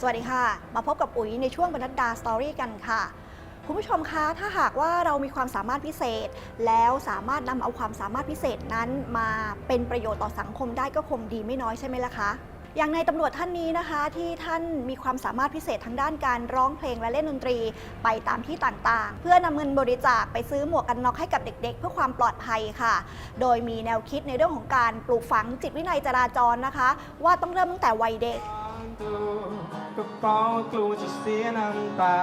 สวัสดีค่ะ มาพบกับอุ๋ยในช่วงบรรดาสตอรี่กันค่ะ คุณผู้ชมคะ ถ้าหากว่าเรามีความสามารถพิเศษ แล้วสามารถนำเอาความสามารถพิเศษนั้นมาเป็นประโยชน์ต่อสังคมได้ก็คงดีไม่น้อยใช่ไหมล่ะคะอย่างในตำรวจท่านนี้นะคะที่ท่านมีความสามารถพิเศษทางด้านการร้องเพลงและเล่นดนตรีไปตามที่ต่างๆ เพื่อนำเงินบริจาคไปซื้อหมวกกันน็อกให้กับเด็ก ๆ เพื่อความปลอดภัยค่ะ โดยมีแนวคิดในเรื่องของการปลูกฝังจิตวินัยจราจรนะคะ ว่าต้องเริ่มตั้งแต่วัยเด็ก ก็เพราะกลัวจะเสียน้ำตา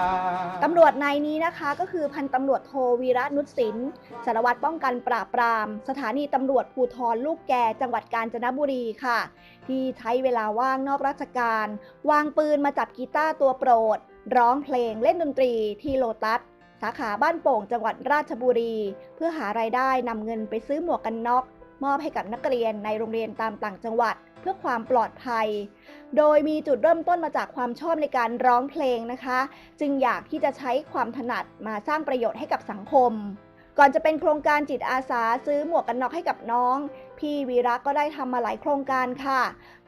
ตำรวจนายนี้นะคะ ก็คือพันตำรวจโทวีระนุชสินสารวัตรป้องกันปราบปราม สถานีตำรวจภูธรลูกแกจังหวัดกาญจนบุรีค่ะ ที่ใช้เวลาว่างนอกราชการ วางปืนมาจับกีตาร์ตัวโปรด ร้องเพลงเล่นดนตรีที่โลตัสสาขาบ้านโป่งจังหวัดราชบุรี เพื่อหารายได้นำเงินไปซื้อหมวกกันน็อกมอบให้กับนักเรียนในโรงเรียนตามต่างจังหวัด เพื่อความปลอดภัย โดยมีจุดเริ่มต้นมาจากความชอบในการร้องเพลงนะคะ จึงอยากที่จะใช้ความถนัดมาสร้างประโยชน์ให้กับสังคม ก่อนจะเป็นโครงการจิตอาสาซื้อหมวกกันน็อกให้กับน้อง พี่วีระก็ได้ทำมาหลายโครงการค่ะ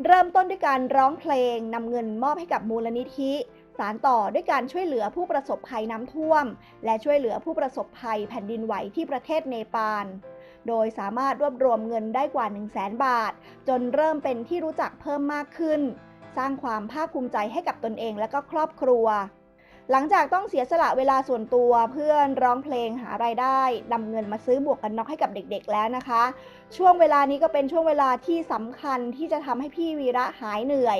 เริ่มต้นด้วยการร้องเพลงนำเงินมอบให้กับมูลนิธิสารต่อด้วยการช่วยเหลือผู้ประสบภัยน้ำท่วม และช่วยเหลือผู้ประสบภัยแผ่นดินไหวที่ประเทศเนปาล โดยสามารถรวบรวมเงินได้กว่า 1 0 0 0 0แบาท จนเริ่มเป็นที่รู้จักเพิ่มมากขึ้น สร้างความภาคภูมิใจให้กับตนเองและก็ครอบครัว หลังจากต้องเสียสละเวลาส่วนตัวเพื่อนร้องเพลงหารายได้นำเงินมาซื้อหมวกกันน็อกให้กับเด็กๆแล้วนะคะ ช่วงเวลานี้ก็เป็นช่วงเวลาที่สำคัญที่จะทำให้พี่วีระหายเหนื่อย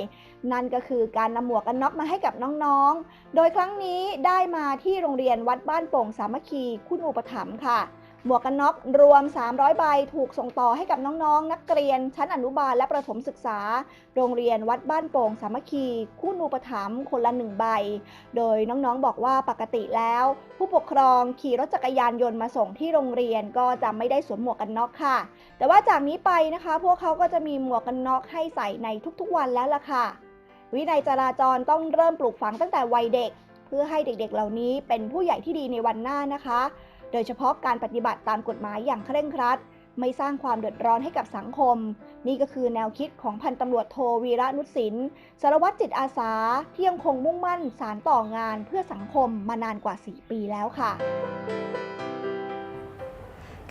นั่นก็คือการนำหมวกกันน็อกมาให้กับน้องๆ โดยครั้งนี้ได้มาที่โรงเรียนวัดบ้านโป่งสามัคคีคุณอุปถัมภ์ค่ะ หมวกกันน็อกรวม 300 ใบ ถูกส่งต่อให้กับน้องๆนักเรียน ชั้นอนุบาลและประถมศึกษา โรงเรียนวัดบ้านโป่งสามัคคีคุณอุปถัมคนละหนึ่งใบ โดยน้องๆบอกว่าปกติแล้ว ผู้ปกครองขี่รถจักรยานยนต์มาส่งที่โรงเรียนก็จะไม่ได้สวมหมวกกันน็อกค่ะ แต่ว่าจากนี้ไปนะคะ พวกเขาก็จะมีหมวกกันน็อกให้ใส่ในทุกๆวันแล้วล่ะค่ะ วินัยจราจรต้องเริ่มปลูกฝังตั้งแต่วัยเด็ก เพื่อให้เด็กๆ เหล่านี้เป็นผู้ใหญ่ที่ดีในวันหน้านะคะ ดยเฉพาะการปฏิบัติตามกฎหมายอย่างเคร่งครัด ไม่สร้างความเดือดร้อนให้กับสังคม นี่ก็คือแนวคิดของพันตำรวจโทวีระนุชสินสารวัตรจิตอาสาที่ยังคงมุ่งมั่นสารต่องานเพื่อสังคมมานานกว่า 4 ปีแล้วค่ะ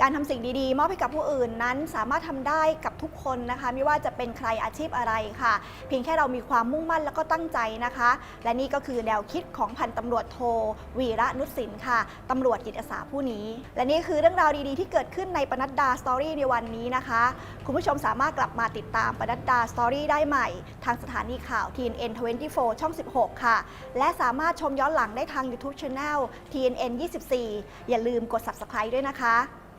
การทำสิ่งดีๆ มอบให้กับผู้อื่นนั้นสามารถทำได้กับทุกคนนะคะ ไม่ว่าจะเป็นใครอาชีพอะไรค่ะ เพียงแค่เรามีความมุ่งมั่นแล้วก็ตั้งใจนะคะ และนี่ก็คือแนวคิดของพันตำรวจโท วีระนุชสินค่ะตำรวจจิตอาสาผู้นี้ และนี่คือเรื่องราวดีๆ ที่เกิดขึ้นในปนัดดาสตอรี่ในวันนี้นะคะ คุณผู้ชมสามารถกลับมาติดตามปนัดดาสตอรี่ได้ใหม่ ทางสถานีข่าว TNN 24 ช่อง 16 ค่ะ และสามารถชมย้อนหลังได้ทาง YouTube Channel TNN 24 อย่าลืมกด Subscribe ด้วยนะคะ